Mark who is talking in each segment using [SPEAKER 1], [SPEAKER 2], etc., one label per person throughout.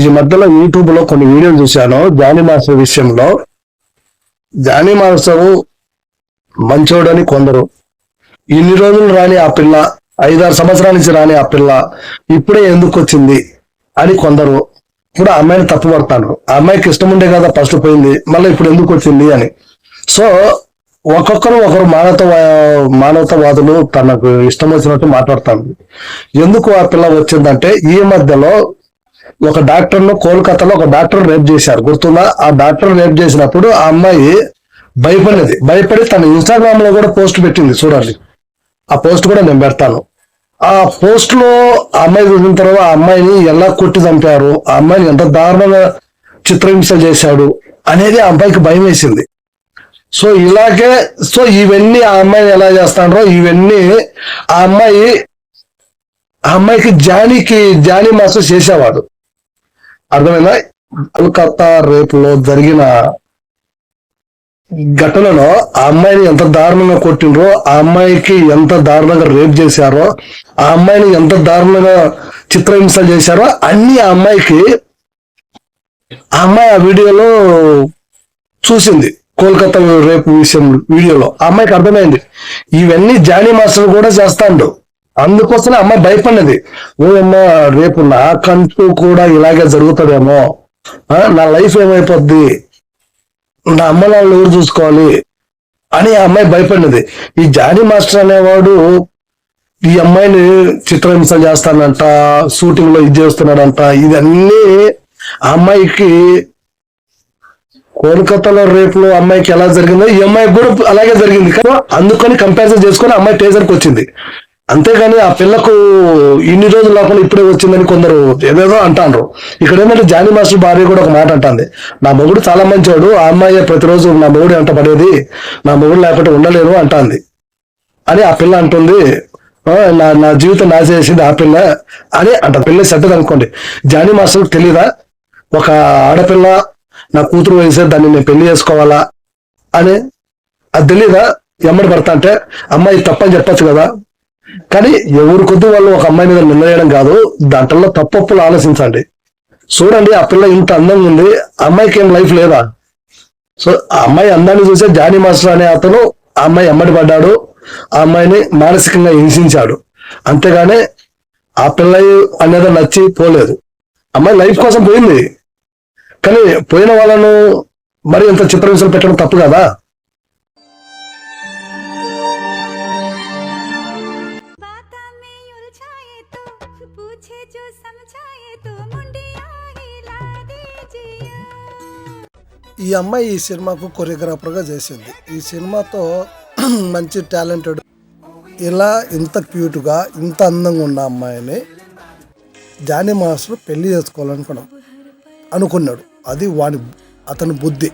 [SPEAKER 1] ఈ మధ్యలో యూట్యూబ్లో కొన్ని వీడియోలు చూశాను. జానీ మాస్టర్ విషయంలో. జానీ మాస్టర్ మంచోడని కొందరు. ఇన్ని రోజులు రాని ఆ పిల్ల ఐదారు సంవత్సరాల నుంచి రాని ఆ పిల్ల ఇప్పుడే ఎందుకు వచ్చింది అని కొందరు. ఇప్పుడు అమ్మాయిని అమ్మాయిని తప్పుపడతాను ఆ అమ్మాయికి ఇష్టం ఉండే కదా ఫస్ట్ పోయింది మళ్ళీ ఇప్పుడు ఎందుకు వచ్చింది అని. సో ఒక్కొక్కరు ఒకరు మానవత మానవతావాదులు తనకు ఇష్టం వచ్చినట్టు మాట్లాడతాను ఎందుకు ఆ పిల్ల వచ్చిందంటే ఈ మధ్యలో ఒక డాక్టర్ను కోల్కతాలో ఒక డాక్టర్ రేప్ చేశారు. గుర్తుందా? ఆ డాక్టర్ రేప్ చేసినప్పుడు ఆ అమ్మాయి భయపడింది భయపడి తన ఇన్స్టాగ్రామ్లో కూడా పోస్ట్ పెట్టింది చూడండి. ఆ పోస్ట్ కూడా నేను పెడతాను. ఆ పోస్ట్లో ఆ అమ్మాయి చూసిన తర్వాత ఆ అమ్మాయిని ఎలా కొట్టి చంపారు? ఆ అమ్మాయిని ఎంత దారుణంగా చిత్రహింస చేశాడు అనేది ఆ అబ్బాయికి భయం వేసింది. సో ఇలాగే సో ఇవన్నీ ఆ అమ్మాయిని ఎలా చేస్తాడో ఇవన్నీ ఆ అమ్మాయి ఆ అమ్మాయికి జానీకి జానీ మాస్టర్ చేసేవాడు. అర్థమైందా? కోల్కతా రేపులో జరిగిన ఘటనలో ఆ అమ్మాయిని ఎంత దారుణంగా కొట్టిండ్రో ఆ అమ్మాయికి ఎంత దారుణంగా రేప్ చేశారో ఆ అమ్మాయిని ఎంత దారుణంగా చిత్రహింసలు చేశారో అన్ని ఆ అమ్మాయికి ఆ అమ్మాయి ఆ వీడియోలో చూసింది. కోల్కతా రేపు విషయం వీడియోలో. ఆ అమ్మాయికి అర్థమైంది. ఇవన్నీ జానీ మాస్టర్ కూడా చేస్తాడు. అందుకోసమే అమ్మాయి భయపడినది. ఓ అమ్మ రేపు నాకంటూ కూడా ఇలాగే జరుగుతుందేమో. నా లైఫ్ ఏమైపోద్ది? నా అమ్మ వాళ్ళు ఎవరు చూసుకోవాలి? అని ఆ అమ్మాయి భయపడినది. ఈ జానీ మాస్టర్ అనేవాడు ఈ అమ్మాయిని చిత్రహింస చేస్తానంట షూటింగ్లో ఇది చేస్తున్నాడంట ఇదన్నీ ఆ అమ్మాయికి కోల్కతాలో రేపులో అమ్మాయికి ఎలా జరిగిందో ఈ అమ్మాయికి కూడా అలాగే జరిగింది. కానీ అందుకని కంపారిజన్ చేసుకొని అమ్మాయి టేజర్కి వచ్చింది. అంతేగాని ఆ పిల్లకు ఇన్ని రోజులు లేకుండా ఇప్పుడే వచ్చిందని కొందరు ఏదేదో అంటారు ఇక్కడ ఏంటంటే జానీ మాస్టర్ భార్య కూడా ఒక మాట అంటుంది. నా మొగుడు చాలా మంచివాడు ఆ అమ్మాయి ప్రతిరోజు నా మొగుడు అంట పడేది నా మొగుడు లేకపోతే ఉండలేను అంటాంది. అని ఆ పిల్ల అంటుంది. నా నా జీవితం నాశేసింది ఆ పిల్ల అని అంట. పిల్ల సెట్టది అనుకోండి. జానీ మాస్టర్ తెలీదా? ఒక ఆడపిల్ల నా కూతురు వయసే దాన్ని నేను పెళ్ళి చేసుకోవాలా అని. అది తెలీదా? ఎమ్మడి పడతా అంటే అమ్మాయి తప్పని చెప్పచ్చు కదా. కానీ ఎవరి కొద్ది వాళ్ళు ఒక అమ్మాయి మీద నిందలేయడం కాదు దాంట్లో తప్పప్పులు ఆలోచించండి. చూడండి ఆ పిల్ల ఇంత అందంగా ఉంది ఆ అమ్మాయికి ఏం లైఫ్ లేదా? సో ఆ అమ్మాయి అందాన్ని చూసే జానీ మాస్టర్ అనే అతను ఆ అమ్మాయి ఎమ్మడి పడ్డాడు ఆ అమ్మాయిని మానసికంగా హింసించాడు. అంతేగాని ఆ పిల్ల అనేది నచ్చి పోలేదు. అమ్మాయి లైఫ్ కోసం పోయింది. కానీ పోయిన వాళ్ళను మరి ఇంత చిత్రహింసలు పెట్టడం తప్పు కదా? ఈ అమ్మాయి ఈ సినిమాకు కొరియోగ్రాఫర్గా చేసింది. ఈ సినిమాతో మంచి టాలెంటెడ్ ఇలా ఇంత క్యూట్గా ఇంత అందంగా ఉన్న అమ్మాయిని జానీ మాస్టర్ పెళ్ళి చేసుకోవాలనుకున్నాం అనుకున్నాడు. అది వాని అతని బుద్ధి.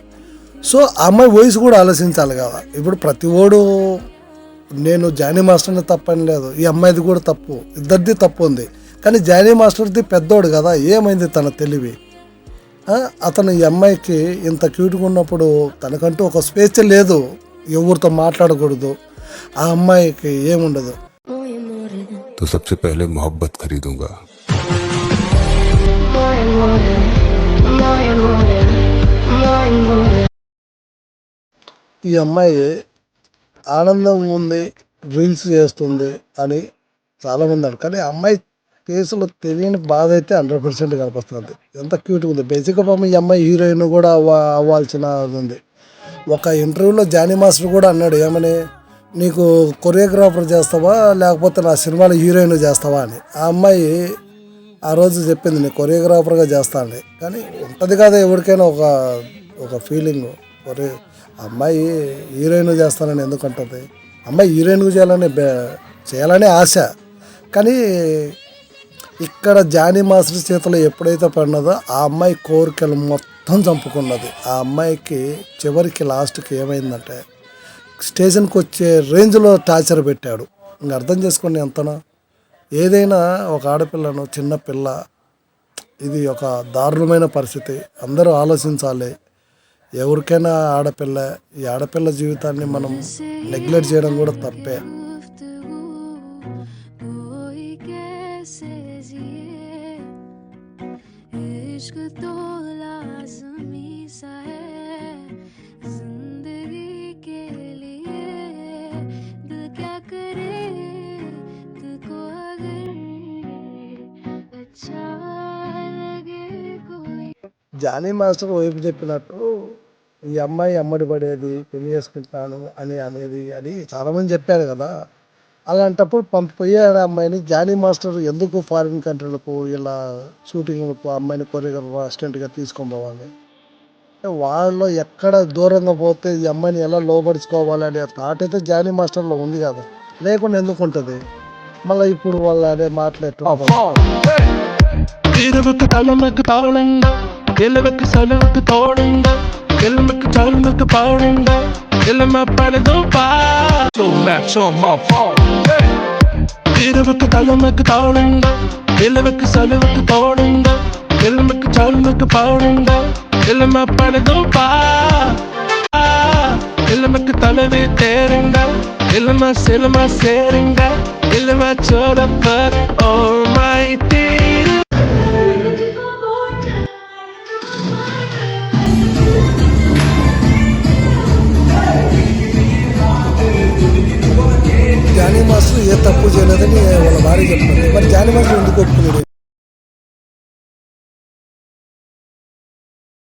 [SPEAKER 1] సో ఆ అమ్మాయి వయసు కూడా ఆలోచించాలి కదా. ఇప్పుడు ప్రతి ఓడు నేను జానీ మాస్టర్ని తప్పని లేదు. ఈ అమ్మాయిది కూడా తప్పు. ఇద్దరిది తప్పు ఉంది. కానీ జానీ మాస్టర్ది పెద్దోడు కదా. ఏమైంది తన తెలివి? అతను ఈ అమ్మాయికి ఇంత క్యూట్గా ఉన్నప్పుడు తనకంటూ ఒక స్వేచ్ఛ లేదు ఎవరితో మాట్లాడకూడదు ఆ అమ్మాయికి ఏముండదు
[SPEAKER 2] तो सबसे पहले मोहब्बत खरीदूंगा
[SPEAKER 1] ఈ అమ్మాయి ఆనందం ఉంది రీల్స్ చేస్తుంది అని చాలామంది అంటారు కానీ ఆ అమ్మాయి ఫేస్లో తెలియని బాధ అయితే హండ్రెడ్ పర్సెంట్ కనిపిస్తుంది. ఎంత క్యూట్గా ఉంది. బేసిక్గా పాపం ఈ అమ్మాయి హీరోయిన్ కూడా అవ్వ అవ్వాల్సిన ఉంది. ఒక ఇంటర్వ్యూలో జానీ మాస్టర్ కూడా అన్నాడు ఏమని? నీకు కొరియోగ్రాఫర్ చేస్తావా? లేకపోతే నా సినిమాలో హీరోయిన్ చేస్తావా? అని. ఆ అమ్మాయి ఆ రోజు చెప్పింది నేను కొరియోగ్రాఫర్గా చేస్తాను కానీ ఉంటుంది కదా ఎవరికైనా ఒక ఒక ఫీలింగ్ కొరి అమ్మాయి హీరోయిన్ చేస్తానని ఎందుకంటుంది అమ్మాయి హీరోయిన్గా చేయాలని చేయాలనే చేయాలని ఆశ. కానీ ఇక్కడ జానీ మాస్టర్ చేతిలో ఎప్పుడైతే పడినదో ఆ అమ్మాయి కోరికలు మొత్తం చంపుకున్నది. ఆ అమ్మాయికి చివరికి లాస్ట్కి ఏమైందంటే స్టేషన్కి వచ్చే రేంజ్లో టార్చర్ పెట్టాడు. ఇంక అర్థం చేసుకోండి ఎంతనా. ఏదైనా ఒక ఆడపిల్లను చిన్న పిల్ల ఇది ఒక దారుణమైన పరిస్థితి. అందరూ ఆలోచించాలి. ఎవరికైనా ఆడపిల్ల ఈ ఆడపిల్ల జీవితాన్ని మనం నెగ్లెక్ట్ చేయడం కూడా తప్పే.
[SPEAKER 3] गुफ्तगू कोई कैसे जिए इश्क तो लाजमी सा है जिंदगी के लिए दिल क्या करे दिल को अगर अच्छा लगे कोई
[SPEAKER 4] జానీ మాస్టర్ వైపు చెప్పినట్టు ఈ అమ్మాయి అమ్మడి పడేది పెళ్లి చేసుకుంటాను అని అనేది అని చాలామంది చెప్పారు కదా అలాంటప్పుడు పంపిపోయే అమ్మాయిని జానీ మాస్టర్ ఎందుకు ఫారిన్ కంట్రీలకు ఇలా షూటింగ్లకు అమ్మాయిని కొరియోగ్రాఫర్ అసిస్టెంట్గా తీసుకొని పోవాలి? అంటే వాళ్ళలో ఎక్కడ దూరంగా పోతే ఈ అమ్మాయిని ఎలా లోపరుచుకోవాలి అనే థాట్ అయితే జానీ మాస్టర్లో ఉంది కదా. లేకుండా ఎందుకు ఉంటుంది? మళ్ళీ ఇప్పుడు వాళ్ళ అనే మాట్లాడటం
[SPEAKER 5] Fill them up out of the bar. Slow match on my phone. இரவுக்கு தலைமைக்கு தாளுங்க இளவுக்கு சலுவுக்கு தோடுங்க எலும்புக்கு சலுவுக்கு பாடுங்க எலும்ப படுதும் பா எலும்புக்கு தலைவி தேருங்க. எலும்ப செலுமா சேருங்க. எலும்ப சோழ ஓ மை
[SPEAKER 4] டீ తప్పు చేయలేదని వాళ్ళ భార్య చెప్తుంది మరి జాని మాస్టర్ ఎందుకు ఒప్పుకున్నాడు